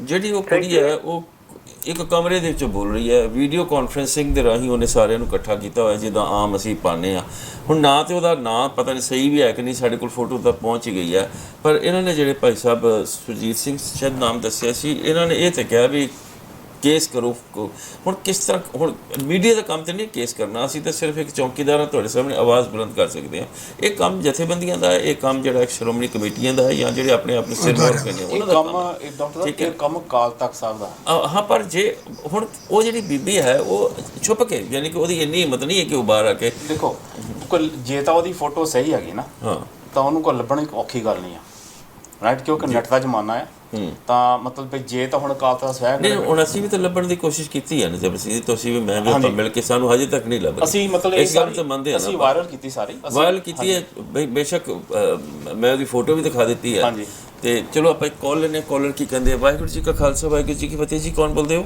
ਜਿਹੜੀ ਉਹ ਕੁੜੀ ਹੈ ਉਹ ਇੱਕ ਕਮਰੇ ਦੇ ਵਿੱਚ ਬੋਲ ਰਹੀ ਹੈ। ਵੀਡੀਓ ਕਾਨਫਰੈਂਸਿੰਗ ਦੇ ਰਾਹੀਂ ਉਹਨੇ ਸਾਰਿਆਂ ਨੂੰ ਇਕੱਠਾ ਕੀਤਾ ਹੋਇਆ ਜਿੱਦਾਂ ਆਮ ਅਸੀਂ ਪਾਉਂਦੇ ਆ ਹੁਣ ਨਾ ਤੇ ਉਹਦਾ ਨਾਂ ਪਤਾ ਨਹੀਂ ਸਹੀ ਵੀ ਹੈ ਕਿ ਨਹੀਂ ਸਾਡੇ ਕੋਲ ਫੋਟੋ ਤਾਂ ਪਹੁੰਚ ਹੀ ਗਈ ਹੈ। ਪਰ ਇਹਨਾਂ ਨੇ ਜਿਹੜੇ ਭਾਈ ਸਾਹਿਬ ਸੁਰਜੀਤ ਸਿੰਘ ਸ਼ਾਇਦ ਨਾਮ ਦੱਸਿਆ ਸੀ ਇਹਨਾਂ ਨੇ ਇਹ ਤੇ ਕਿਹਾ ਵੀ ਕੇਸ ਕਰੋ ਹੁਣ ਕਿਸ ਤਰ੍ਹਾਂ ਹੁਣ ਮੀਡੀਆ ਦਾ ਕੰਮ ਤੇ ਨਹੀਂ ਕੇਸ ਕਰਨਾ ਅਸੀਂ ਤਾਂ ਸਿਰਫ ਇੱਕ ਚੌਕੀਦਾਰ ਹਾਂ ਤੁਹਾਡੇ ਸਾਹਮਣੇ ਆਵਾਜ਼ ਬੁਲੰਦ ਕਰ ਸਕਦੇ ਹਾਂ। ਇਹ ਕੰਮ ਜਥੇਬੰਦੀਆਂ ਦਾ ਹੈ ਇਹ ਕੰਮ ਜਿਹੜਾ ਇੱਕ ਸ਼੍ਰੋਮਣੀ ਕਮੇਟੀਆਂ ਦਾ ਹੈ ਜਾਂ ਜਿਹੜੇ ਆਪਣੇ ਆਪ ਨੂੰ ਸਿਰ ਮੋੜ ਕੇ ਨੇ ਇਹ ਉਹਨਾਂ ਦਾ ਕੰਮ। ਇਹ ਡਾਕਟਰ ਸਾਹਿਬ। ਇਹ ਕੰਮ ਕਾਲ ਤਖਤ ਸਾਹਿਬ ਦਾ ਹਾਂ। ਪਰ ਜੇ ਹੁਣ ਉਹ ਜਿਹੜੀ ਬੀਬੀ ਹੈ ਉਹ ਛੁਪ ਕੇ ਯਾਨੀ ਕਿ ਉਹਦੀ ਇੰਨੀ ਹਿੰਮਤ ਨਹੀਂ ਹੈ ਕਿ ਉਹ ਬਾਹਰ ਆ ਕੇ ਦੇਖੋ ਜੇ ਤਾਂ ਉਹਦੀ ਫੋਟੋ ਸਹੀ ਹੈਗੀ ਨਾ ਹਾਂ। ਤਾਂ ਉਹਨੂੰ ਕੋ ਲੱਭਣੀ ਔਖੀ ਗੱਲ ਨਹੀਂ ਆ ਰਾਈਟ ਕਿਉਂਕਿ ਨੈਟ ਦਾ ਜ਼ਮਾਨਾ ਹੂੰ। ਤਾਂ ਮਤਲਬ ਵੀ ਜੇ ਤਾਂ ਹੁਣ ਕਾਲ ਤਖਤ ਸਾਹਿਬ ਨਹੀਂ ਨੇ ਹੁਣ ਅਸੀਂ ਵੀ ਤਾਂ ਲੱਭਣ ਦੀ ਕੋਸ਼ਿਸ਼ ਕੀਤੀ ਹੈ ਨਾ ਜਬ ਅਸੀਂ ਤੁਸੀਂ ਵੀ ਮੈਂ ਵੀ ਆਪਾਂ। ਮਿਲ ਕੇ ਸਾਨੂੰ ਹਜੇ ਤੱਕ ਨਹੀਂ ਲੱਭ। ਅਸੀਂ ਮਤਲਬ ਇਸ ਗੱਲ ਤੇ ਮੰਨਦੇ ਹਾਂ ਅਸੀਂ ਵਾਇਰਲ ਕੀਤੀ ਸਾਰੀ। ਅਸੀਂ- ਵਾਇਰਲ ਕੀਤੀ ਹੈ ਬੇਸ਼ੱਕ ਮੈਂ ਉਹਦੀ ਫੋਟੋ ਵੀ ਦਿਖਾ ਦਿੱਤੀ ਹੈ ਹਾਂਜੀ। ਤੇ ਚਲੋ ਆਪਾਂ ਇੱਕ ਕਾਲ ਲੈਨੇ ਕਾਲਰ ਕੀ ਕਹਿੰਦੇ ਆ? ਵਾਹਿਗੁਰੂ ਜੀ ਕਾ ਖਾਲਸਾ ਵਾਹਿਗੁਰੂ ਜੀ ਕੀ ਫਤਿਹ ਜੀ ਕੌਣ ਬੋਲਦੇ ਹੋ?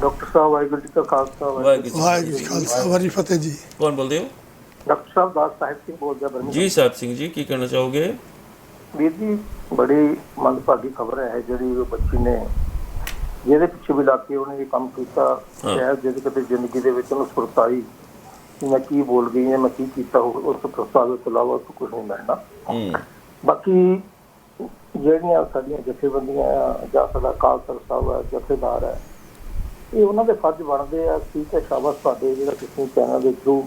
ਡਾਕਟਰ ਸਾਹਿਬ ਵਾਹਿਗੁਰੂ ਜੀ ਕਾ ਖਾਲਸਾ ਵਾਹਿਗੁਰੂ ਵਾਹਿਗੁਰੂ ਜੀ ਵਾਹਿਗੁਰੂ ਜੀ ਕਾ ਖਾਲਸਾ ਵਾਹਿਗੁਰੂ ਫਤਿਹ ਜੀ। ਕੌਣ ਬੋਲਦੇ ਹੋ? ਡਾਕਟਰ ਸਾਹਿਬ ਦਾਸ ਸਾਹਿਬ ਸਿੰਘ ਬੋਲਦਾ ਬਰਮੀ ਜੀ ਸਾਹਿਬ ਸਿੰਘ ਜੀ ਕੀ ਕਹਿਣਾ ਚਾਹੋਗੇ? ਵੀਰ ਜੀ ਬੜੀ ਮੰਦਭਾਗੀ ਖਬਰ ਹੈ ਜਿਹੜੀ ਉਹ ਬੱਚੀ ਨੇ ਜਿਹਦੇ ਪਿੱਛੇ ਵੀ ਲੱਗ ਕੇ ਉਹਨੇ ਇਹ ਕੰਮ ਕੀਤਾ। ਸ਼ਾਇਦ ਜਿਹਦੇ ਕਿਤੇ ਜ਼ਿੰਦਗੀ ਦੇ ਵਿੱਚ ਉਹਨੂੰ ਸੁਰਤ ਆਈ ਮੈਂ ਕੀ ਬੋਲ ਗਈ ਹਾਂ ਮੈਂ ਕੀ ਕੀਤਾ ਉਸ ਤੋਂ ਪ੍ਰਸਾਦ ਤੋਂ ਇਲਾਵਾ ਉਸ ਤੋਂ ਕੁਝ ਨਹੀਂ ਮਿਲਣਾ। ਬਾਕੀ ਜਿਹੜੀਆਂ ਸਾਡੀਆਂ ਜਥੇਬੰਦੀਆਂ ਜਾਂ ਸਾਡਾ ਕਾਲ ਤਖਤ ਸਾਹਿਬ ਹੈ ਜਥੇਦਾਰ ਹੈ ਇਹ ਉਹਨਾਂ ਦੇ ਫਰਜ਼ ਬਣਦੇ ਆ ਠੀਕ ਹੈ ਸ਼ਾਬਾਸ਼ ਤੁਹਾਡੇ ਜਿਹੜਾ ਤੁਸੀਂ ਚੈਨਲ ਦੇ ਥਰੂ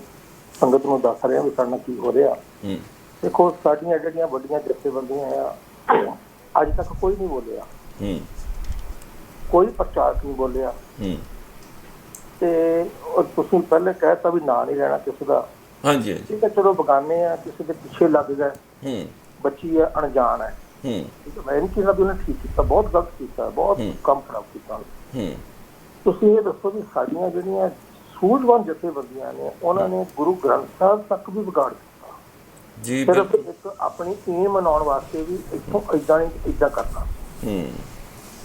ਸੰਗਤ ਨੂੰ ਦੱਸ ਰਹੇ ਹੋ ਵੀ ਸਾਡੇ ਕੀ ਹੋ ਰਿਹਾ। ਦੇਖੋ ਸਾਡੀਆਂ ਜਿਹੜੀਆਂ ਵੱਡੀਆਂ ਜਥੇਬੰਦੀਆਂ ਆ ਅੱਜ ਤੱਕ ਕੋਈ ਨਹੀਂ ਬੋਲਿਆ। ਹੂੰ। ਕੋਈ ਪ੍ਰਚਾਰਕ ਨਹੀਂ ਬੋਲਿਆ। ਹੂੰ। ਤੇ ਤੁਸੀਂ ਪਹਿਲੇ ਕਹਿਤਾ ਵੀ ਨਾਂ ਨਹੀਂ ਲੈਣਾ ਕਿਸੇ ਦਾ। ਹਾਂਜੀ ਹਾਂਜੀ। ਠੀਕ ਹੈ ਚਲੋ ਬਗਾਨੇ ਆ ਕਿਸੇ ਦੇ ਪਿੱਛੇ ਲੱਗ ਗਏ। ਹੂੰ। ਬੱਚੀ ਹੈ ਅਣਜਾਣ ਹੈ। ਹੂੰ। ਮੈਂ ਨਹੀਂ ਕਿਹਾ ਵੀ ਉਹਨੇ ਠੀਕ ਕੀਤਾ ਬਹੁਤ ਗਲਤ ਕੀਤਾ ਬਹੁਤ। ਕੰਮ ਖਰਾਬ ਕੀਤਾ। ਹੂੰ। ਤੁਸੀਂ ਇਹ ਦੱਸੋ ਵੀ ਸਾਡੀਆਂ ਜਿਹੜੀਆਂ ਸੂਝਵਾਨ ਜਥੇਬੰਦੀਆਂ ਨੇ ਉਹਨਾਂ ਨੇ ਗੁਰੂ ਗ੍ਰੰਥ ਸਾਹਿਬ ਤੱਕ ਵੀ ਵਿਗਾੜ ਦਿੱਤਾ। ਜੀ ਸਿਰਫ ਇੱਕ ਆਪਣੀ ਏਮ ਮਨਾਉਣ ਵਾਸਤੇ ਵੀ ਇੱਥੋਂ ਇਦਾਂ ਇਦਾਂ ਕਰਨਾ। ਹੂੰ।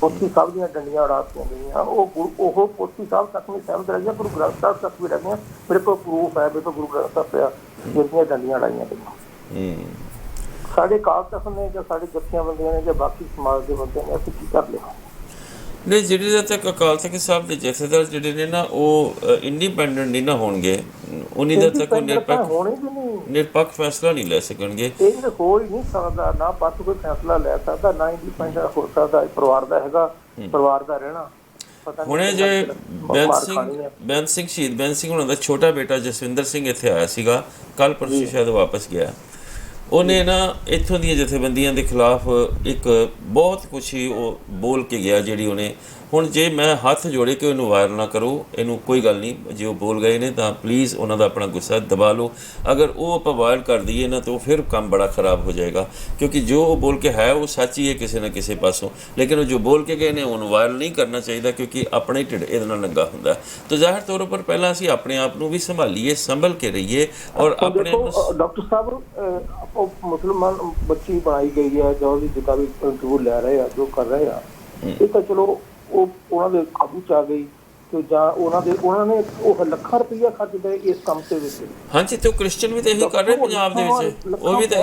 ਪੋਥੀ ਸਾਹਿਬ ਦੀਆਂ ਡੰਡੀਆਂ ਉਡਾਤੀਆਂ ਗਈਆਂ। ਉਹ ਉਹ ਪੋਥੀ ਸਾਹਿਬ ਤੱਕ ਨਹੀਂ ਸਹਿਮਤ ਰਹਿ ਗਿਆ ਗੁਰੂ ਗ੍ਰੰਥ ਸਾਹਿਬ ਤੱਕ ਵੀ ਲੱਗੀਆਂ ਮੇਰੇ ਕੋਲ ਪ੍ਰੂਫ ਹੈ ਮੇਰੇ ਕੋਲ ਗੁਰੂ ਗ੍ਰੰਥ ਸਾਹਿਬ ਪਿਆ ਜਿਹੜੀਆਂ ਡੰਡੀਆਂ ਉਡਾਈਆਂ ਗਈਆਂ। ਹੂੰ। ਸਾਡੇ ਕਾਲ ਤੱਕ ਨੇ ਜਾਂ ਸਾਡੇ ਜੱਥੀਆਂ ਬੰਦੀਆਂ ਨੇ ਜਾਂ ਬਾਕੀ ਸਮਾਜ ਦੇ ਬੰਦੇ ਨੇ ਅਸੀਂ ਕੀ ਕਰ ਲਿਆ? ਨਹੀਂ ਜਿਹੜੇ ਤੱਕ ਅਕਾਲ ਤਖਤ ਸਾਹਿਬ ਦੇ ਜਥੇਦਾਰ ਜਿਹੜੇ ਨੇ ਨਾ ਉਹ ਇੰਡੀਪੈਂਡੈਂਟ ਨਹੀਂ ਨਾ ਹੋਣਗੇ। ਉਨੀ ਦੇਰ ਤੱਕ ਉਹ ਨਿਰਪੱਖ ਹੋਣੇ ਵੀ ਨਹੀਂ ਨਿਰਪੱਖ ਫੈਸਲਾ ਨਹੀਂ ਲੈ ਸਕਣਗੇ। ਇਹ ਹੋ ਹੀ ਨਹੀਂ ਸਕਦਾ ਨਾ ਪੱਤ ਕੋਈ ਫੈਸਲਾ ਲੈ ਸਕਦਾ ਨਾ ਇੰਡੀਪੈਂਡੈਂਟ ਹੋ ਸਕਦਾ ਪਰਿਵਾਰ ਦਾ ਹੈਗਾ ਪਰਿਵਾਰ ਦਾ ਰਹਿਣਾ। ਹੁਣੇ ਜੇ ਬੈਂਸ ਸਿੰਘ ਹੈ। ਬੈਂਸ ਸਿੰਘ ਸ਼ਹੀਦ ਬੈਂਸ ਸਿੰਘ ਉਹਨਾਂ ਦਾ ਛੋਟਾ ਬੇਟਾ ਜਸਵਿੰਦਰ ਸਿੰਘ ਇੱਥੇ ਆਇਆ ਸੀਗਾ ਕੱਲ ਪਰਸੋਂ ਸ਼ਾਇਦ ਵਾਪਸ ਗਿਆ। ਉਹਨੇ ਨਾ ਇੱਥੋਂ ਦੀਆਂ ਜਥੇਬੰਦੀਆਂ ਦੇ ਖਿਲਾਫ ਇੱਕ ਬਹੁਤ ਕੁਛ ਹੀ ਉਹ ਬੋਲ ਕੇ ਗਿਆ ਜਿਹੜੀ ਉਹਨੇ ਹੁਣ ਜੇ ਮੈਂ ਹੱਥ ਜੋੜੇ ਕਿ ਉਹਨੂੰ ਵਾਇਰ ਨਾ ਕਰੋ ਇਹਨੂੰ ਕੋਈ ਗੱਲ ਨਹੀਂ ਜੇ ਉਹ ਬੋਲ ਗਏ ਨੇ ਤਾਂ ਪਲੀਜ਼ ਉਹਨਾਂ ਦਾ ਆਪਣਾ ਗੁੱਸਾ ਦਬਾ ਲਓ। ਅਗਰ ਉਹ ਆਪਾਂ ਕਰ ਦਈਏ ਨਾ ਤਾਂ ਫਿਰ ਕੰਮ ਬੜਾ ਖਰਾਬ ਹੋ ਜਾਏਗਾ। ਕਿਉਂਕਿ ਜੋ ਉਹ ਬੋਲ ਕੇ ਹੈ ਉਹ ਸੱਚ ਹੀ ਹੈ ਕਿਸੇ ਨਾ ਕਿਸੇ ਪਾਸੋਂ। ਲੇਕਿਨ ਉਹ ਜੋ ਬੋਲ ਕੇ ਗਏ ਨੇ ਉਹਨੂੰ ਵਾਇਰਲ ਨਹੀਂ ਕਰਨਾ ਚਾਹੀਦਾ ਕਿਉਂਕਿ ਆਪਣਾ ਹੀ ਢਿੱਡ ਇਹਦੇ ਨਾਲ ਲੱਗਾ ਹੁੰਦਾ। ਤਾਂ ਜ਼ਾਹਿਰ ਤੌਰ ਉੱਪਰ ਪਹਿਲਾਂ ਅਸੀਂ ਆਪਣੇ ਆਪ ਨੂੰ ਵੀ ਸੰਭਾਲੀਏ ਸੰਭਲ ਕੇ ਰਹੀਏ ਔਰ ਆਪਣੇ ਡਾਕਟਰ ਸਾਹਿਬ ਮੁਸਲਮਾਨ ਬੱਚੀ ਬਣਾਈ ਗਈ ਹੈ ਜਾਂ ਉਹਦੀ ਜਿੱਦਾਂ ਵੀ ਇੰਟਰਵਿਊ ਲੈ ਰਹੇ ਆ ਜੋ ਕਰ ਰਹੇ ਆ ਇਹ ਤਾਂ ਚਲੋ ਉਹ ਉਹਨਾਂ ਦੇ ਕਾਬੂ ਚ ਆ ਗਈ ਤੇ ਜਾਂ ਉਹਨਾਂ ਦੇ ਉਹਨਾਂ ਨੇ ਉਹ ਲੱਖਾਂ ਰੁਪਈਆ ਖਰਚ ਗਏ ਇਸ ਕੰਮ ਦੇ ਵਿੱਚ। ਹਾਂਜੀ ਤੇ ਉਹ ਕ੍ਰਿਸਚੀਅਨ ਵੀ ਤਾਂ ਇਹੀ ਕਰ ਰਹੇ ਪੰਜਾਬ ਦੇ ਵਿੱਚ। ਉਹ ਵੀ ਤਾਂ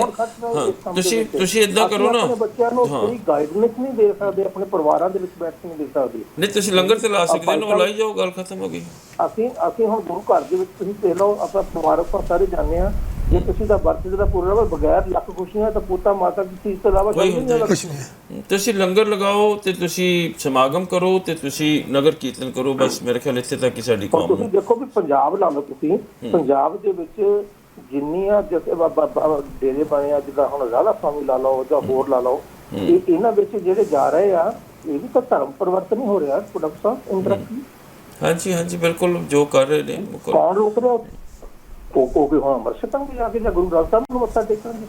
ਤੁਸੀਂ ਤੁਸੀਂ ਇਦਾਂ ਕਰੋ ਨਾ। ਆਪਣੇ ਬੱਚਿਆਂ ਨੂੰ ਕੋਈ ਗਾਈਡੈਂਸ ਨਹੀਂ ਦੇ ਸਕਦੇ ਆਪਣੇ ਪਰਿਵਾਰਾਂ ਦੇ ਵਿੱਚ ਬੈਠ ਕੇ ਨਹੀਂ ਦੇ ਸਕਦੇ। ਨਹੀਂ ਤੁਸੀਂ ਲੰਗਰ ਤੇ ਲਾ ਸਕਦੇ ਹੋ ਲਾਈ ਜਾਓ ਗੱਲ ਖਤਮ ਹੋ ਗਈ। ਅਸੀਂ ਅਸੀਂ ਹੁਣ ਗੁਰੂ ਘਰ ਦੇ ਵਿੱਚ ਤੁਸੀਂ ਦੇਖ ਲਓ ਆਪਾਂ ਪਰਿਵਾਰਕ ਆਪਾਂ ਸਾਰੇ ਜਾਂਦੇ ਆ ਜੇ ਤੁਸੀਂ ਦਾ ਵਰਤ ਦਾ ਪੂਰਾ ਵਾ ਬਗੈਰ ਲੱਖ ਖੁਸ਼ੀਆਂ ਤਾਂ ਪੋਤਾ ਮਾਤਾ ਦੀ ਚੀਜ਼ ਤੋਂ ਇਲਾਵਾ ਕੋਈ ਨਹੀਂ ਨਹੀਂ। ਤੁਸੀਂ ਲੰਗਰ ਲਗਾਓ ਤੇ ਤੁਸੀਂ ਸਮਾਗਮ ਕਰੋ ਤੇ ਤੁਸੀਂ ਨਗਰ ਕੀਰਤਨ ਕਰੋ ਬਸ ਮੇਰੇ ਖਿਆਲ ਇੱਥੇ ਤੱਕ ਹੀ ਸਾਡੀ ਕੌਮ ਤੁਸੀਂ ਦੇਖੋ ਵੀ ਪੰਜਾਬ ਲਾ ਲਓ ਤੁਸੀਂ ਪੰਜਾਬ ਦੇ ਵਿੱਚ ਜਿੰਨੀਆਂ ਜਿਵੇਂ ਬਾਬਾ ਡੇਰੇ ਬਣੇ ਆ ਜਿੱਦਾਂ ਹੁਣ ਰਾਧਾ ਸਵਾਮੀ ਲਾ ਲਓ ਜਾਂ ਹੋਰ ਲਾ ਲਓ ਇਹ ਇਹਨਾਂ ਵਿੱਚ ਜਿਹੜੇ ਜਾ ਰਹੇ ਆ ਇਹ ਵੀ ਤਾਂ ਧਰਮ ਪਰਿਵਰਤਨ ਹੀ ਹੋ ਰਿਹਾ ਪ੍ਰੋਡਕਟ ਸਾਹਿਬ ਇੰਦਰਕੀ ਹਾਂਜੀ ਹਾਂਜੀ ਬਿਲਕੁਲ ਜੋ ਕਰ ਰਹੇ ਨੇ। ਕੌਣ ਰੋਕ ਰਿਹਾ ਉਹ ਉਹ ਵੀ ਹੁਣ ਅਮਰ ਵੀ ਜਾ ਕੇ ਜਾਂ ਗੁਰੂ ਗ੍ਰੰਥ ਸਾਹਿਬ ਨੂੰ ਮੱਥਾ ਟੇਕਣਗੇ।